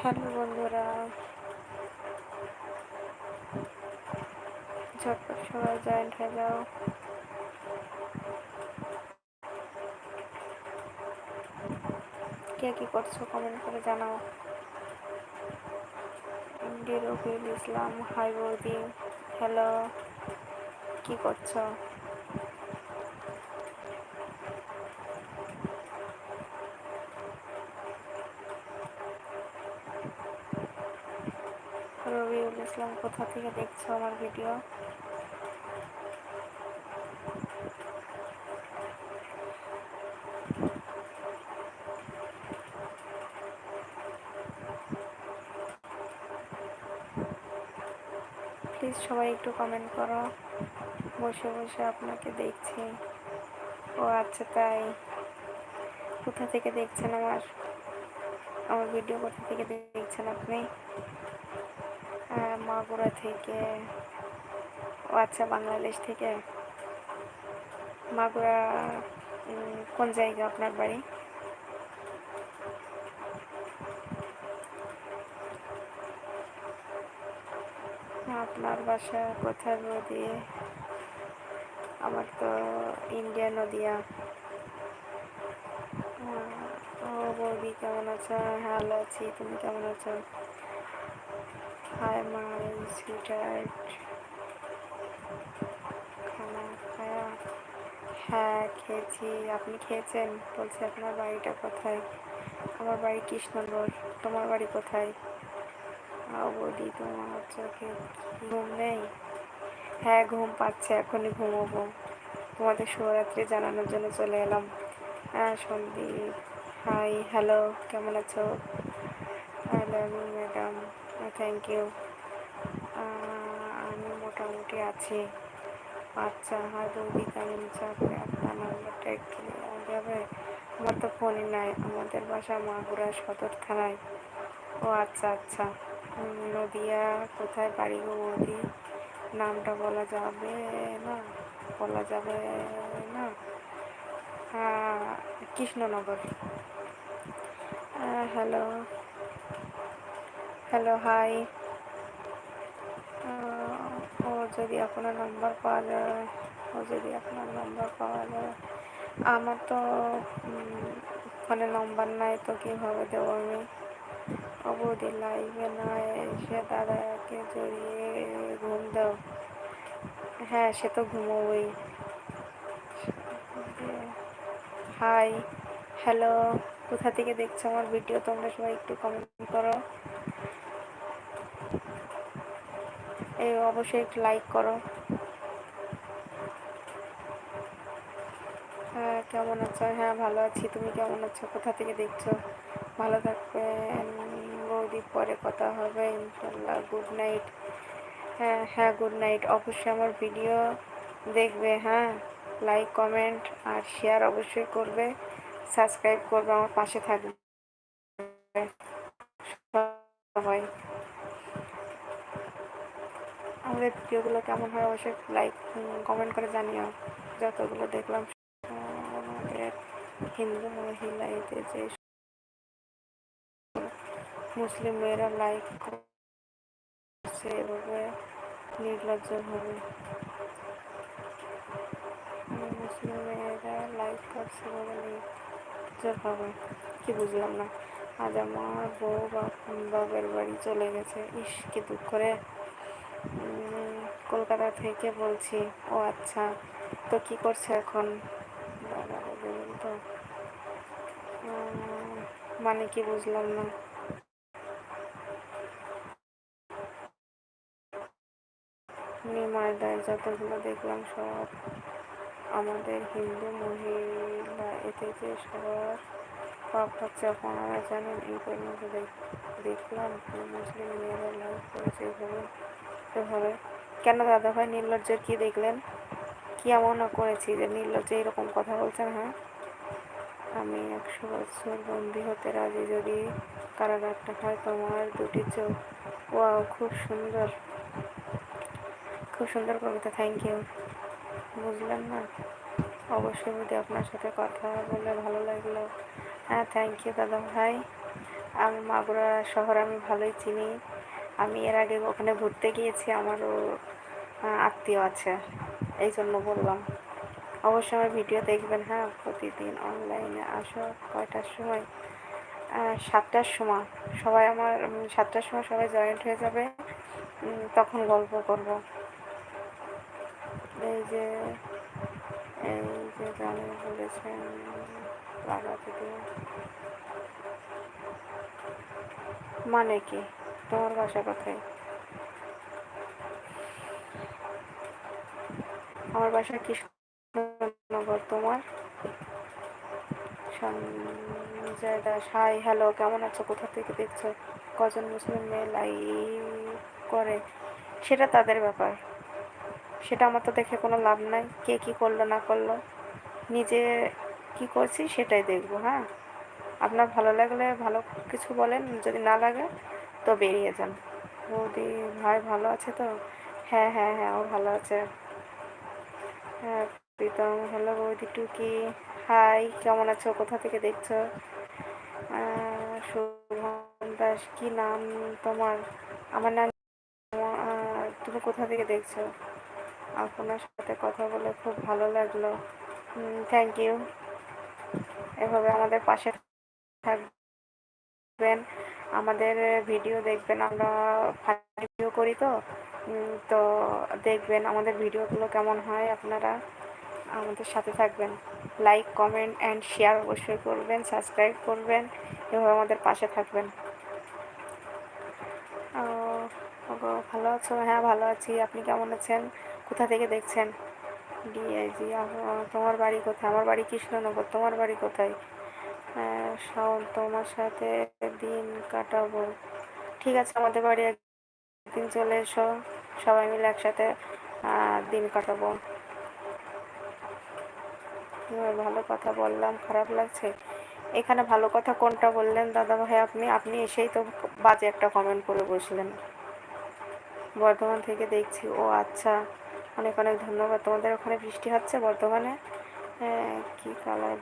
Hello বন্ধুরা। ঝটপট সবাই জয়েন্ট হয়ে যাও। কে কি করছ কমেন্ট করে জানাও। রবিউল ইসলাম, হাই বৌদি। হ্যালো, কি করছ? কোথা থেকে দেখছ আমার ভিডিও প্লিজ সবাই একটু কমেন্ট করো। বসে বসে আপনাকে দেখছি। ও আচ্ছা তাই। কোথা থেকে দেখছেন আমার? আমার ভিডিও কোথা থেকে দেখছেন আপনি? মাগুরা থেকে, ও আচ্ছা বাংলাদেশ থেকে। মাগুরা কোন জায়গা আপনার বাড়ি? আপনার বাসা কোথায় নদী? আমার তো ইন্ডিয়া নদিয়া ও বৌদি কেমন আছো? ভালো আছি। তুমি কেমন আছো? হাই মাই সুইটার্ট খানা খায়া হ্যাঁ খেয়েছি। আপনি খেয়েছেন? বলছি আপনার বাড়িটা কোথায়? আমার বাড়ি কৃষ্ণনগর। তোমার বাড়ি কোথায়? বৌদি তোমার চোখে ঘুম নেই? হ্যাঁ ঘুম পাচ্ছে। এখনই ঘুমোবো। তোমাদের শুভরাত্রি জানানোর জন্য চলে এলাম। হ্যাঁ সন্দীপ হাই হ্যালো কেমন আছো? ম্যাডাম থ্যাংক ইউ আমি মোটামুটি আছি। আচ্ছা হাই বৌদি কেমন আপনি আপনার নাম্বারটা একটু দেওয়া যাবে। আমার তো ফোনই নাই, আমাদের বাসা মাগুরা সদর থানায় ও আচ্ছা আচ্ছা। নদিয়া কোথায় বাড়ি গো বৌদি? নামটা বলা যাবে না? বলা যাবে না? কৃষ্ণনগর। হ্যালো হ্যালো হাই ও যদি আপনার নাম্বার পাওয়া যায়, ও যদি আপনার নাম্বার পাওয়া যায়, আমার তো ফোনে নম্বর নাই, তো কীভাবে দেবো আমি? ও বৌদি লাইভে না এসে দাদাকে জড়িয়ে ঘুম দাও। হ্যাঁ সে তো ঘুমোবই। হাই হ্যালো কোথা থেকে দেখছ আমার ভিডিও তোমরা সবাই একটু কমেন্ট করো। এই অবশ্যই একটু লাইক করো। হ্যাঁ কেমন আছো? হ্যাঁ ভালো আছি। তুমি কেমন আছো? কোথা থেকে দেখছ? ভালো থাকবে বৌদি, পরে কথা হবে ইনশাল্লাহ গুড নাইট হ্যাঁ হ্যাঁ গুড নাইট অবশ্যই আমার ভিডিও দেখবে হ্যাঁ। লাইক কমেন্ট আর শেয়ার অবশ্যই করবে। সাবস্ক্রাইব করবে, আমার পাশে থাকবে। আমাদের ভিডিওগুলো কেমন হয় অবশ্যই লাইক কমেন্ট করে জানিও। যতগুলো দেখলাম, আমাদের হিন্দু মহিলা এতে যে মুসলিম মেয়েরা লাইক করছে, এভাবে নির্লজ্জভাবে মুসলিম মেয়েরা লাইক করছে বলে নির্লজ্জভাবে কি বুঝলাম না। আজ আমার বউ বাপের বাড়ি চলে গেছে। ইস, কি দুঃখ করে কলকাতা থেকে বলছি, ও আচ্ছা তো কি করছে এখন? তো। মানে কি বুঝলাম না। নিমাইদায় যতগুলো দেখলাম সব আমাদের হিন্দু মহিলা, এতে যে সবার পাপ হচ্ছে, আপনারা জানেন, এই পর্যন্ত দেখলাম, মুসলিম মেয়েরা লাভ করেছে এভাবে। এভাবে কেন দাদা ভাই নির্লজ্জের কি দেখলেন? কি এমন করেছি যে নির্লজ্জ এরকম কথা বলছেন হ্যাঁ? আমি একশো বছর বন্দি হতে রাজি যদি কারাগারটা হয় তোমার দুটি চোখ। ও খুব সুন্দর। খুব সুন্দর কবিতা থ্যাংক ইউ বুঝলেন না? অবশ্যই যদি আপনার সাথে কথা বলে ভালো লাগল। হ্যাঁ থ্যাংক ইউ দাদা ভাই। আমি মাগুরা শহর আমি ভালোই চিনি। আমি এর আগে ওখানে ঘুরতে গিয়েছি, আমারও আত্মীয় আছে। এই জন্য বললাম। অবশ্যই আমার ভিডিও দেখবেন হ্যাঁ প্রতিদিন অনলাইনে আসো, কয়টার সময়? সাতটার সময়। সবাই আমার সাতটার সময় সবাই জয়েন্ট হয়ে যাবে। তখন গল্প করব। এই যে এই যে গানে বলেছেন মানে কি? তোমার বাসা কোথায়? আমার বাসা কৃষ্ণনগর তোমার? সঞ্জয় দাস হাই হ্যালো কেমন আছো? কোথা থেকে দেখছ? কজন মুসলিম মেয়ে লাইভ করে? সেটা তাদের ব্যাপার। সেটা আমার তো দেখে কোনো লাভ নাই। কে কী করল, না করল? নিজে কি করছি সেটাই দেখব হ্যাঁ? আপনার ভালো লাগলে ভালো কিছু বলেন, যদি না লাগে তো বেরিয়ে যান। বৌদি, ভাই ভালো আছে তো? হ্যাঁ হ্যাঁ হ্যাঁ ও ভালো আছে। হ্যাঁ প্রীতম হ্যালো বৌদি, টুকি হাই কেমন আছো? কোথা থেকে দেখছ? শুভম দাস, কী নাম তোমার? আমার নাম তুমি কোথা থেকে দেখছ? আপনার সাথে কথা বলে খুব ভালো লাগল। থ্যাংক ইউ এভাবে আমাদের পাশে থাকবেন। আমাদের ভিডিও দেখবেন, আমরা ভিডিও করি তো। তো দেখবেন আমাদের ভিডিওগুলো কেমন হয় আপনারা আমাদের সাথে থাকবেন। লাইক কমেন্ট অ্যান্ড শেয়ার অবশ্যই করবেন সাবস্ক্রাইব করবেন, এভাবে আমাদের পাশে থাকবেন। ভালো আছো? হ্যাঁ ভালো আছি। আপনি কেমন আছেন? কোথা থেকে দেখছেন? ডিআইজি তোমার বাড়ি কোথায়? আমার বাড়ি কৃষ্ণনগর, তোমার বাড়ি কোথায়? শাওন, তোমার সাথে দিন কাটাবো। ঠিক আছে, আমাদের বাড়ি একদিন চলে এসো। সবাই মিলে একসাথে দিন কাটাবো। ভালো কথা বললাম, খারাপ লাগছে? এখানে ভালো কথা কোনটা বললেন দাদা ভাই আপনি? আপনি এসেই তো বাজে একটা কমেন্ট করে বসলেন। বর্ধমান থেকে দেখছি। ও আচ্ছা অনেক অনেক ধন্যবাদ। তোমাদের ওখানে বৃষ্টি হচ্ছে বর্ধমানে? হ্যাঁ কী কালার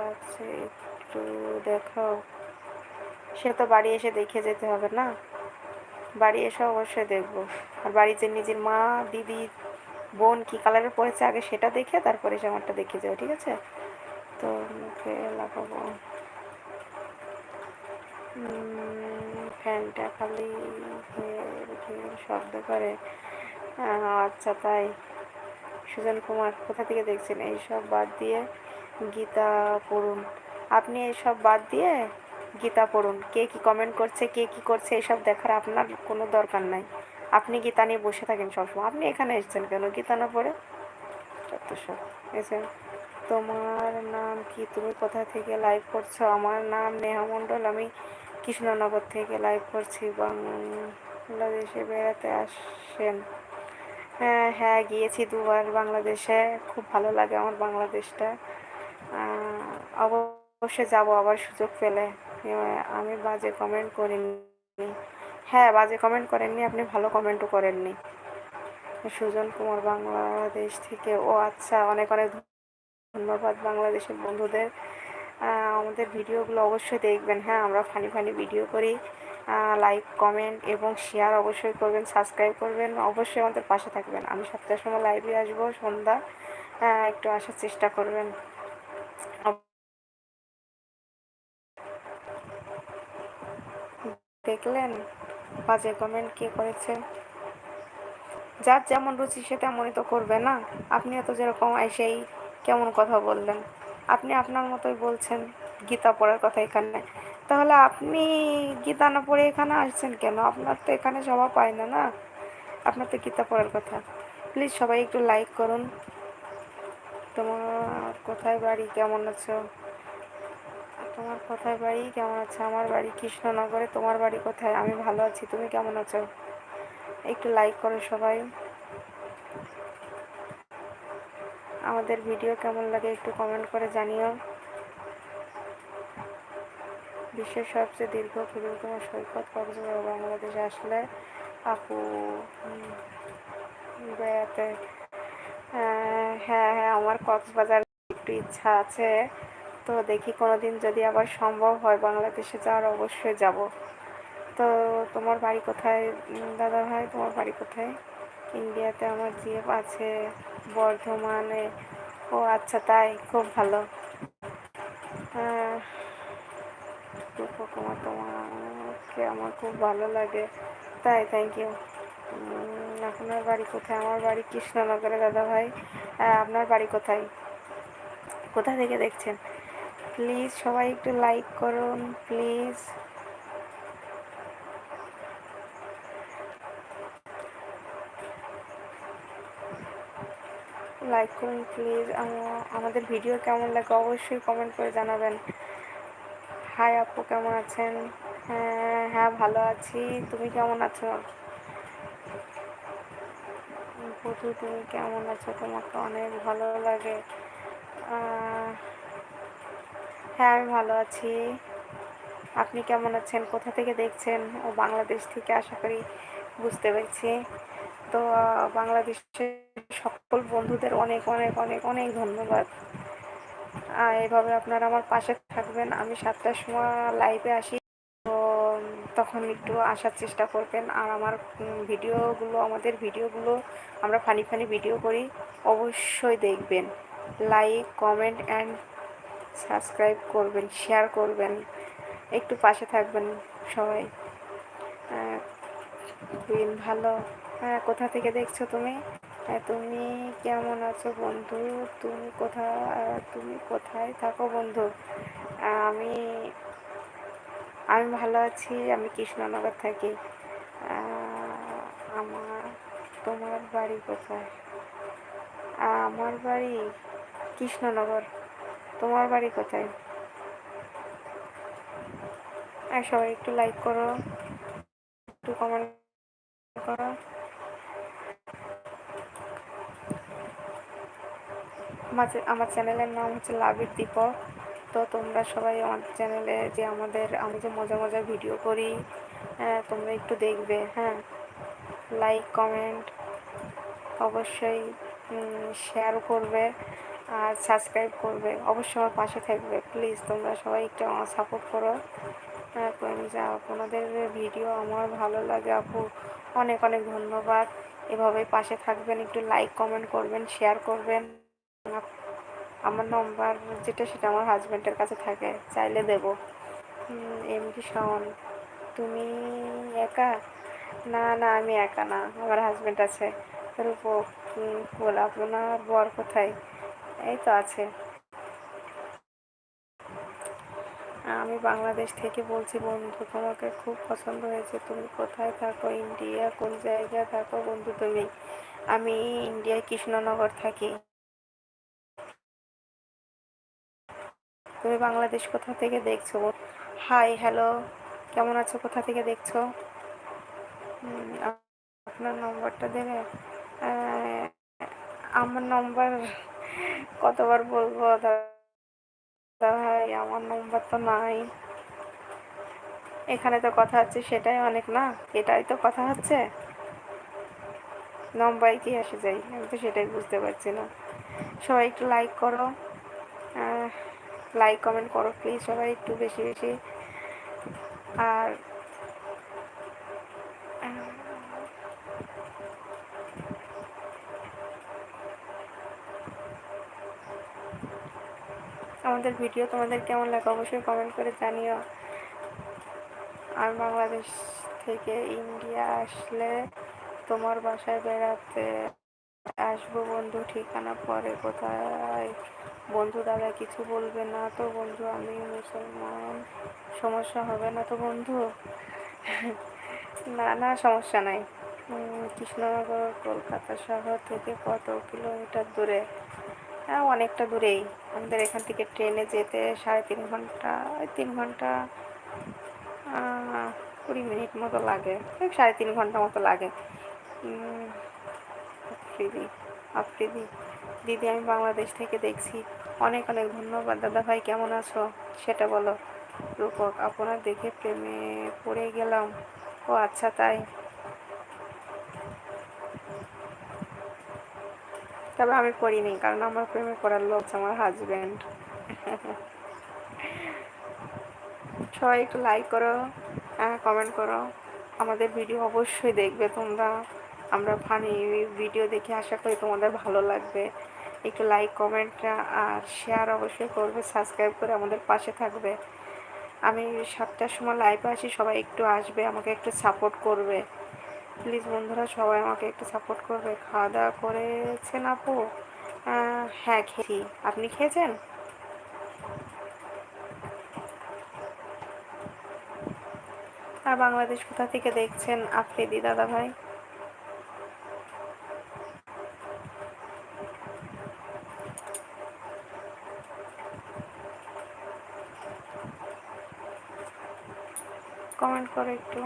লাগছে একটু দেখাও। সে তো বাড়ি এসে দেখে যেতে হবে না? বাড়ি এসে অবশ্যই দেখব। আর বাড়িতে নিজের মা, দিদি, বোন কী কালারের পড়েছে আগে সেটা দেখে তারপরে জামাটা দেখে যাও, ঠিক আছে? তো মুখে লাগাবো। ফ্যানটা খালি শব্দ করে। আচ্ছা তাই। সুজন কুমার, কোথা থেকে দেখছেন? এইসব বাদ দিয়ে গীতা পড়ুন। আপনি এইসব বাদ দিয়ে গীতা পড়ুন। কে কি কমেন্ট করছে, কে কি করছে, এসব দেখার আপনার কোনো দরকার নাই। আপনি গীতা নিয়ে বসে থাকেন সবসময়। আপনি এখানে এসেছেন কেন? গীতা না পড়ে? তোমার নাম কি? তুমি কোথা থেকে লাইভ করছ? আমার নাম নেহা মণ্ডল। আমি কৃষ্ণনগর থেকে লাইভ করছি। বাংলাদেশে বেড়াতে আসেন। হ্যাঁ হ্যাঁ গিয়েছি দুবার বাংলাদেশে। খুব ভালো লাগে আমার বাংলাদেশটা। অবশ্যই যাব আবার সুযোগ পেলে। আমি বাজে কমেন্ট করিনি। হ্যাঁ বাজে কমেন্ট করেননি, আপনি ভালো কমেন্টও করেননি। সুজন কুমার বাংলাদেশ থেকে, ও আচ্ছা অনেক অনেক ধন্যবাদ বাংলাদেশের বন্ধুদের। আমাদের ভিডিওগুলো অবশ্যই দেখবেন। হ্যাঁ আমরা ফানি ফানি ভিডিও করি। লাইক কমেন্ট এবং শেয়ার অবশ্যই করবেন সাবস্ক্রাইব করবেন। অবশ্যই আমাদের পাশে থাকবেন। আমি সাতটার সময় লাইভে আসব সন্ধ্যা। একটু আসার চেষ্টা করবেন। দেখলেন? বাজে কমেন্ট কে করেছে? যার যেমন রুচি, সে তেমনই তো করবে না? আপনিও তো যেরকম এসেই কেমন কথা বললেন? আপনি আপনার মতোই বলছেন গীতা পড়ার কথা এখানে। তাহলে আপনি গীতা না পড়ে এখানে আসছেন কেন? আপনার তো এখানে সভা পায় না না? আপনার তো গীতা পড়ার কথা। প্লিজ সবাই একটু লাইক করুন। তোমার কোথায় বাড়ি? কেমন আছো? তোমার কোথায় বাড়ি? কেমন আছে? আমার বাড়ি কৃষ্ণনগরে। তোমার বাড়ি কোথায়? আমি ভালো আছি। তুমি কেমন আছো? একটু লাইক করো সবাই। আমাদের ভিডিও কেমন লাগে একটু কমেন্ট করে জানিও। বিশ্বের সবচেয়ে দীর্ঘ ক্ষুদ্রতম সৈকত কক্সবাজার বাংলাদেশে আসলে? আপু বেড়াতে। হ্যাঁ হ্যাঁ আমার কক্সবাজার একটু ইচ্ছা আছে। তো দেখি কোনো দিন যদি আবার সম্ভব হয় বাংলাদেশে যাওয়ার, অবশ্যই যাব। তো তোমার বাড়ি কোথায়? দাদা ভাই, তোমার বাড়ি কোথায়? ইন্ডিয়াতে আমার জিএফ আছে, বর্ধমানে। ও আচ্ছা তাই? খুব ভালো। তোমার তোমাকে আমার খুব ভালো লাগে। তাই থ্যাংক ইউ আপনার বাড়ি কোথায়? আমার বাড়ি কৃষ্ণনগরে, দাদা ভাই। আপনার বাড়ি কোথায়? কোথা থেকে দেখছেন? প্লিজ সবাই একটু লাইক করুন প্লিজ লাইক করুন প্লিজ আমাদের ভিডিও কেমন লাগে অবশ্যই কমেন্ট করে জানাবেন। হাই আপু, কেমন আছেন? হ্যাঁ হ্যাঁ ভালো আছি। তুমি কেমন আছো? বধু, তুমি কেমন আছো? তোমাকে অনেক ভালো লাগে। হ্যাঁ আমি ভালো আছি। আপনি কেমন আছেন? কোথা থেকে দেখছেন? ও বাংলাদেশ থেকে, আশা করি বুঝতে পেরেছি। তো বাংলাদেশের সকল বন্ধুদের অনেক অনেক অনেক অনেক ধন্যবাদ। এভাবে আপনারা আমার পাশে থাকবেন। আমি সাতটার সময় লাইভে আসি। তো, তখন একটু আসার চেষ্টা করবেন। আর আমার ভিডিওগুলো, আমাদের ভিডিওগুলো আমরা ফানি ফানি ভিডিও করি। অবশ্যই দেখবেন। লাইক কমেন্ট অ্যান্ড সাবস্ক্রাইব করবেন শেয়ার করবেন, একটু পাশে থাকবেন সবাই। দিন ভালো। হ্যাঁ কোথা থেকে দেখছ তুমি? তুমি কেমন আছো বন্ধু? তুমি কোথায় তুমি কোথায় থাকো বন্ধু? আমি আমি ভালো আছি, আমি কৃষ্ণনগর থাকি। আমার, তোমার বাড়ি কোথায়? আমার বাড়ি কৃষ্ণনগর। তোমার বাড়ি কোথায়? আর সবাই একটু লাইক করো। একটু কমেন্ট করো। আমার চ্যানেলের নাম হচ্ছে লাভির দীপক তো তোমরা সবাই আমার চ্যানেলে যে আমাদের আমি যে মজা মজার ভিডিও করি হ্যাঁ তোমরা একটু দেখবে হ্যাঁ। লাইক কমেন্ট অবশ্যই শেয়ার করবে। আর সাবস্ক্রাইব করবে। অবশ্যই আমার পাশে থাকবে। প্লিজ তোমরা সবাই একটু আমার সাপোর্ট করো। হ্যাঁ আপনাদের ভিডিও আমার ভালো লাগে আপু। অনেক অনেক ধন্যবাদ। এভাবেই পাশে থাকবেন, একটু লাইক কমেন্ট করবেন শেয়ার করবেন। আমার নম্বর যেটা, সেটা আমার হাজব্যান্ডের কাছে থাকে। চাইলে দেব। এমডি শাওন, তুমি একা? না না, আমি একা না। আমার হাজব্যান্ড আছে। রূপ বল আপনার বর কোথায়? এই তো আছে। আমি বাংলাদেশ থেকে বলছি, বন্ধু, তোমাকে খুব পছন্দ হয়েছে। তুমি কোথায় থাকো? ইন্ডিয়া কোন জায়গায় থাকো? বন্ধু, তুমি, আমি ইন্ডিয়ায় কৃষ্ণনগর থাকি। তুমি বাংলাদেশ কোথা থেকে দেখছ? হাই হ্যালো কেমন আছো? কোথা থেকে দেখছ? আপনার নম্বরটা দেবে আমার নম্বর কতবার বলব, দাদা ভাই, আমার নম্বর তো নাই। এখানে তো কথা হচ্ছে, সেটাই অনেক না? এটাই তো কথা হচ্ছে। নম্বর কি এসে যাই, আমি তো সেটাই বুঝতে পারছি না। সবাই একটু লাইক করো। লাইক কমেন্ট করো প্লিজ সবাই একটু বেশি বেশি। আর আমাদের ভিডিও তোমাদের কেমন লাগে অবশ্যই কমেন্ট করে জানিও। আর বাংলাদেশ থেকে ইন্ডিয়া আসলে তোমার বাসায় বেড়াতে আসব বন্ধু, ঠিকানা পরে কোথায়? বন্ধু দাদা কিছু বলবে না তো বন্ধু, আমি মুসলমান, সমস্যা হবে না তো বন্ধু? না না, সমস্যা নাই। কৃষ্ণনগর, কলকাতা শহর থেকে কত কিলোমিটার দূরে? হ্যাঁ অনেকটা দূরেই। আমাদের এখান থেকে ট্রেনে যেতে সাড়ে তিন ঘণ্টা তিন ঘণ্টা কুড়ি মিনিট মতো লাগে। সাড়ে তিন ঘণ্টা মতো লাগে। আফ্রিদি আফ্রিদি। দিদি, আমি বাংলাদেশ থেকে দেখছি। অনেক অনেক ধন্যবাদ। দাদা ভাই, কেমন আছো? সেটা বলো। রূপক, আপনার দেখে প্রেমে পড়ে গেলাম। ও আচ্ছা তাই। তবে আমি করিনি, কারণ আমার প্রেমে করার লোক আমার হাজব্যান্ড সবাই একটু লাইক করো কমেন্ট করো। আমাদের ভিডিও অবশ্যই দেখবে তোমরা। আমরা ফানি ভিডিও দেখে আশা করি তোমাদের ভালো লাগবে। একটু লাইক কমেন্ট আর শেয়ার অবশ্যই করবে সাবস্ক্রাইব করে আমাদের পাশে থাকবে। আমি সাতটার সময় লাইভে আসি, সবাই একটু আসবে, আমাকে একটু সাপোর্ট করবে। প্লিজ বন্ধুরা সবাই আমাকে একটু সাপোর্ট করবে। খাওয়া দাওয়া করেছেন আপু? হ্যাঁ খেয়েছি। আপনি খেয়েছেন? আর বাংলাদেশ কোথা থেকে দেখছেন আফ্রিদি দাদা ভাই কমেন্ট করো একটু।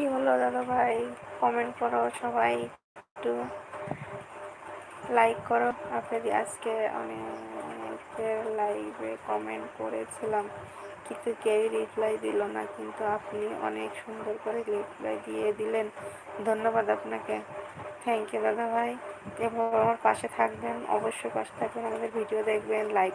কি হলো দাদা ভাই? কমেন্ট করো সবাই একটু। লাইক করো। আপনাদের আজকে অনেকের লাইভে কমেন্ট করেছিলাম। কিন্তু কেউ রিপ্লাই দিল না, কিন্তু আপনি অনেক সুন্দর করে রিপ্লাই দিয়ে দিলেন। ধন্যবাদ আপনাকে। থ্যাংক ইউ দাদা ভাই। এবং আমার পাশে থাকবেন। অবশ্যই পাশে থাকবেন। আমাদের ভিডিও দেখবেন লাইক